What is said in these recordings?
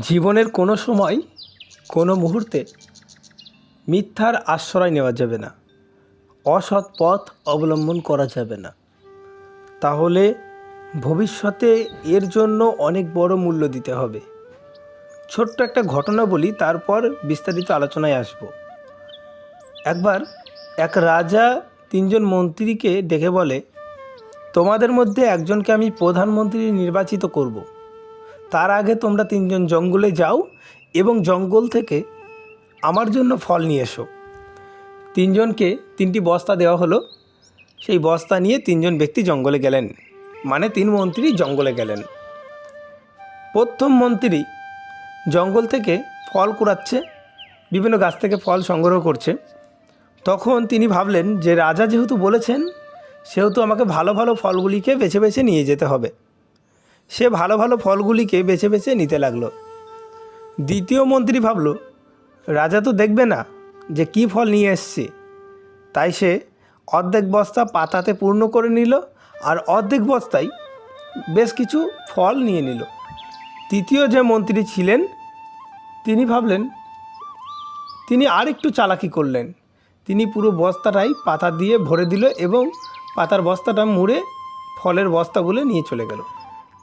জীবনের কোনো সময়, কোনো মুহূর্তে মিথ্যার আশ্রয় নেওয়া যাবে না। অসৎ পথ অবলম্বন করা যাবে না। তাহলে ভবিষ্যতে এর জন্য অনেক বড় মূল্য দিতে হবে। ছোট্ট একটা ঘটনা বলি, তারপর বিস্তারিত আলোচনায় আসব। একবার এক রাজা তিনজন মন্ত্রীকে ডেকে বলে, তোমাদের মধ্যে একজনকে আমি প্রধানমন্ত্রী নির্বাচিত করব। তার আগে তোমরা তিনজন জঙ্গলে যাও এবং জঙ্গল থেকে আমার জন্য ফল নিয়ে এসো। তিনজনকে তিনটি বস্তা দেওয়া হলো। সেই বস্তা নিয়ে তিনজন ব্যক্তি জঙ্গলে গেলেন মানে তিন মন্ত্রী জঙ্গলে গেলেন। প্রথম মন্ত্রী জঙ্গল থেকে ফল কুড়াচ্ছে, বিভিন্ন গাছ থেকে ফল সংগ্রহ করছে। তখন তিনি ভাবলেন যে রাজা যেহেতু বলেছেন, সেহেতু আমাকে ভালো ভালো ফলগুলিকে বেছে বেছে নিয়ে যেতে হবে। সে ভালো ভালো ফলগুলিকে বেছে বেছে নিতে লাগল। দ্বিতীয় মন্ত্রী ভাবল, রাজা তো দেখবে না যে কী ফল নিয়ে এসছে। তাই সে অর্ধেক বস্তা পাতাতে পূর্ণ করে নিল আর অর্ধেক বস্তায় বেশ কিছু ফল নিয়ে নিল। তৃতীয় যে মন্ত্রী ছিলেন, তিনি ভাবলেন, তিনি আর একটু চালাকি করলেন। তিনি পুরো বস্তাটাই পাতা দিয়ে ভরে দিল এবং পাতার বস্তাটা মুড়ে ফলের বস্তাগুলো নিয়ে চলে গেল।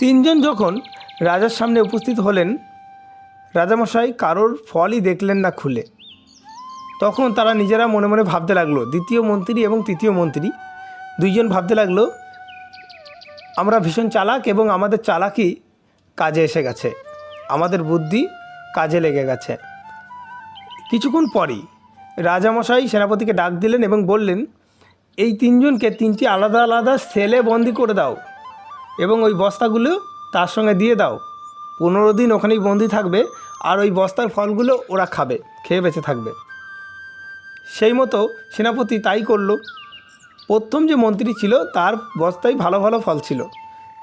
তিনজন যখন রাজার সামনে উপস্থিত হলেন, রাজামশাই কারোর ফলই দেখলেন না খুলে। তখন তারা নিজেরা মনে মনে ভাবতে লাগল, দ্বিতীয় মন্ত্রী এবং তৃতীয় মন্ত্রী দুইজন ভাবতে লাগল, আমরা ভীষণ চালাক এবং আমাদের চালাকি কাজে এসে গেছে। আমাদের বুদ্ধি কাজে লেগে গেছে। কিছুক্ষণ পরেই রাজামশাই সেনাপতিকে ডাক দিলেন এবং বললেন, এই তিনজনকে তিনটি আলাদা আলাদা সেলে বন্দি করে দাও। এবং ওই বস্তাগুলো তার সঙ্গে দিয়ে দাও। পনেরো দিন ওখানেই বন্দি থাকবে আর ওই বস্তার ফলগুলো ওরা খাবে, খেয়ে বেঁচে থাকবে। সেই মতো সেনাপতি তাই করল। প্রথম যে মন্ত্রী ছিল তার বস্তায় ভালো ভালো ফল ছিল।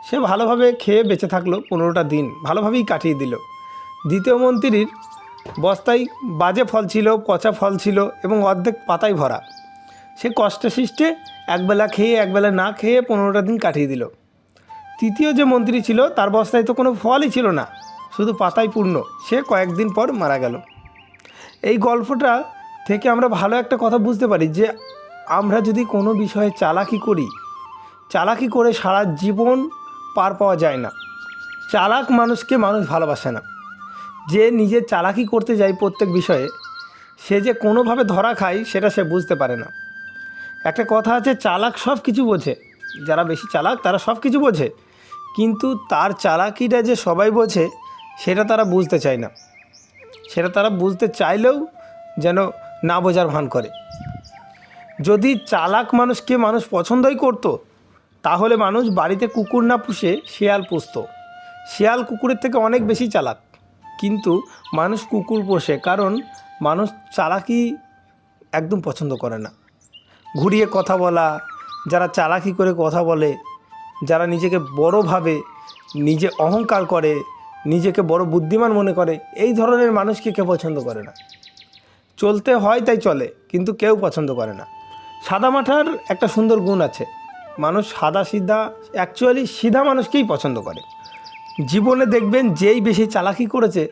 সে ভালোভাবে খেয়ে বেঁচে থাকল পনেরোটা দিন, ভালোভাবেই কাটিয়ে দিল। দ্বিতীয় মন্ত্রীর বস্তায় বাজে ফল ছিল, পচা ফল ছিল এবং অর্ধেক পাতায় ভরা। সে কষ্টে সৃষ্টে একবেলা খেয়ে একবেলা না খেয়ে পনেরোটা দিন কাটিয়ে দিল। তৃতীয় যে মন্ত্রী ছিল, তার বস্তায় তো কোনো ফলই ছিল না। শুধু পাতায় পূর্ণ। সে কয়েকদিন পর মারা গেল। এই গল্পটা থেকে আমরা ভালো একটা কথা বুঝতে পারি যে, আমরা যদি কোনো বিষয়ে চালাকি করি, চালাকি করে সারা জীবন পার পাওয়া যায় না। চালাক মানুষকে মানুষ ভালোবাসে না। যে নিজে চালাকি করতে যায় প্রত্যেক বিষয়ে, সে যে কোনোভাবে ধরা খায়, সেটা সে বুঝতে পারে না। একটা কথা আছে, চালাক সব কিছু বোঝে। যারা বেশি চালাক, তারা সব কিছু বোঝে। কিন্তু তার চালাকিটা যে সবাই বোঝে, সেটা তারা বুঝতে চায় না। সেটা তারা বুঝতে চাইলেও যেন না বোঝার ভান করে। যদি চালাক মানুষকে মানুষ পছন্দই করত, তাহলে মানুষ বাড়িতে কুকুর না পুষে শিয়াল পুষত। শিয়াল কুকুরের থেকে অনেক বেশি চালাক। কিন্তু মানুষ কুকুর পোষে কারণ মানুষ চালাকি একদম পছন্দ করে না। ঘুরিয়ে কথা বলা, যারা চালাকি করে কথা বলে যারা নিজেকে বড় ভাবে নিজে অহংকার করে, নিজেকে বড় বুদ্ধিমান মনে করে, এই ধরনের মানুষকে কেউ পছন্দ করে না। চলতে হয় তাই চলে, কিন্তু কেউ পছন্দ করে না। সাদা মাঠার একটা সুন্দর গুণ আছে। মানুষ সাদা সিধা অ্যাকচুয়ালি সিধা মানুষকেই পছন্দ করে। জীবনে দেখবেন যেই বেশি চালাকি করেছে,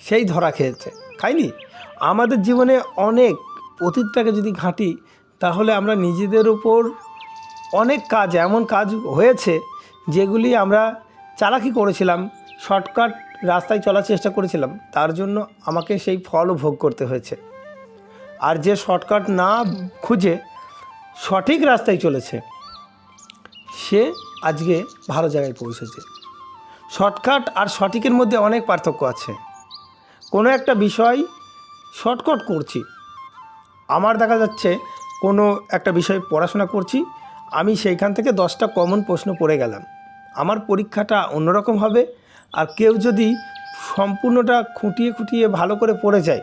সেই ধরা খেয়েছে। খাইনি আমাদের জীবনে অনেক অতীতটাকে যদি ঘাঁটি, তাহলে আমরা নিজেদের উপর অনেক কাজ, এমন কাজ হয়েছে যেগুলি আমরা চালাকি করেছিলাম, শর্টকাট রাস্তায় চলার চেষ্টা করেছিলাম। তার জন্য আমাকে সেই ফলও ভোগ করতে হয়েছে। আর যে শর্টকাট না খুঁজে সঠিক রাস্তায় চলেছে, সে আজকে ভালো জায়গায় পৌঁছেছে। শর্টকাট আর সঠিকের মধ্যে অনেক পার্থক্য আছে। কোনো একটা বিষয় শর্টকাট করছি। আমার দেখা যাচ্ছে কোনো একটা বিষয় পড়াশোনা করছি আমি সেইখান থেকে দশটা কমন প্রশ্ন পড়ে গেলাম। আমার পরীক্ষাটা অন্যরকম হবে আর কেউ যদি সম্পূর্ণটা খুঁটিয়ে খুঁটিয়ে ভালো করে পড়ে যায়,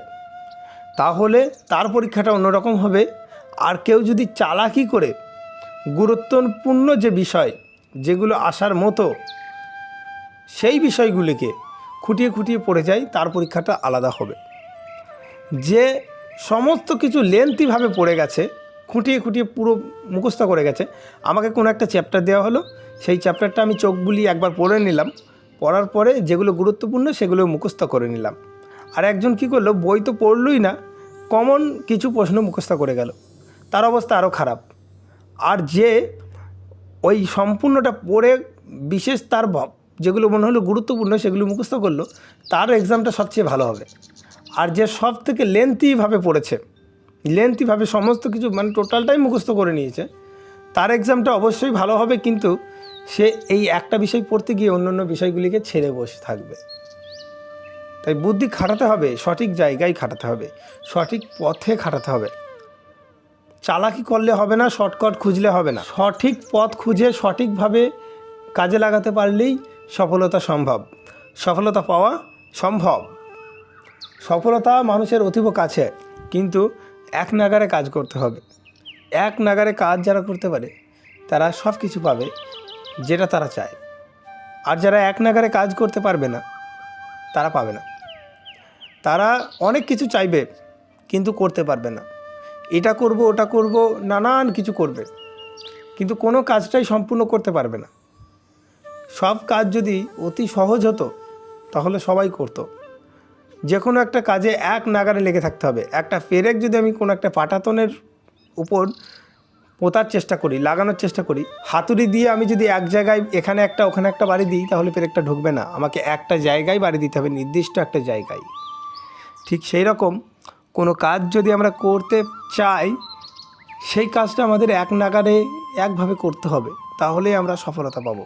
তাহলে তার পরীক্ষাটা অন্যরকম হবে। আর কেউ যদি চালাকি করে, গুরুত্বপূর্ণ যে বিষয় যেগুলো আসার মতো, সেই বিষয়গুলিকে খুঁটিয়ে খুঁটিয়ে পড়ে যায়, তার পরীক্ষাটা আলাদা হবে। যে সমস্ত কিছু লেন্থিভাবে পড়ে গেছে খুঁটিয়ে খুঁটিয়ে পুরো মুখস্থ করে গেছে। আমাকে কোনো একটা চ্যাপ্টার দেওয়া হলো। সেই চ্যাপ্টারটা আমি চোখ বুলিয়ে একবার পড়ে নিলাম। পড়ার পরে যেগুলো গুরুত্বপূর্ণ সেগুলো মুখস্থ করে নিলাম। আর একজন কি করল, বই তো পড়লই না কমন কিছু প্রশ্ন মুখস্থ করে গেল। তার অবস্থা আরও খারাপ। আর যে ওই সম্পূর্ণটা পড়ে বিশেষ তার যেগুলো মনে হলো গুরুত্বপূর্ণ সেগুলো মুখস্থ করল, তার এক্সামটা সবচেয়ে ভালো হবে। আর যে সব থেকে লেন্থিভাবে পড়েছে লেন্থিভাবে সমস্ত কিছু মানে টোটালটাই মুখস্থ করে নিয়েছে। তার এক্সামটা অবশ্যই ভালো হবে, কিন্তু সে এই একটা বিষয় পড়তে গিয়ে অন্য অন্য বিষয়গুলিকে ছেড়ে বসে থাকবে। তাই বুদ্ধি খাটাতে হবে, সঠিক জায়গায় খাটাতে হবে, সঠিক পথে খাটাতে হবে। চালাকি করলে হবে না শর্টকাট খুঁজলে হবে না। সঠিক পথ খুঁজে সঠিকভাবে কাজে লাগাতে পারলেই সফলতা সম্ভব। সফলতা পাওয়া সম্ভব। সফলতা মানুষের অতীব কাছে, কিন্তু এক নাগারে কাজ করতে হবে। এক নাগারে কাজ যারা করতে পারে, তারা সব কিছু পাবে যেটা তারা চায়। আর যারা এক নাগারে কাজ করতে পারবে না, তারা পাবে না। তারা অনেক কিছু চাইবে, কিন্তু করতে পারবে না। এটা করব, ওটা করব, নানান কিছু করবে। কিন্তু কোনো কাজটাই সম্পূর্ণ করতে পারবে না। সব কাজ যদি অতি সহজ হতো, তাহলে সবাই করতো। যে কোনো একটা কাজে এক নাগারে লেগে থাকতে হবে। একটা পেরেক যদি আমি কোনো একটা পাটাতনের উপর পোতার চেষ্টা করি, লাগানোর চেষ্টা করি, হাতুড়ি দিয়ে আমি যদি এক জায়গায় এখানে একটা, ওখানে একটা বাড়ি দিই, তাহলে পেরেকটা ঢুকবে না। আমাকে একটা জায়গায় বাড়ি দিতে হবে, নির্দিষ্ট একটা জায়গায়। ঠিক সেই রকম কোনো কাজ যদি আমরা করতে চাই, সেই কাজটা আমাদের এক নাগারে, একভাবে করতে হবে। তাহলেই আমরা সফলতা পাবো।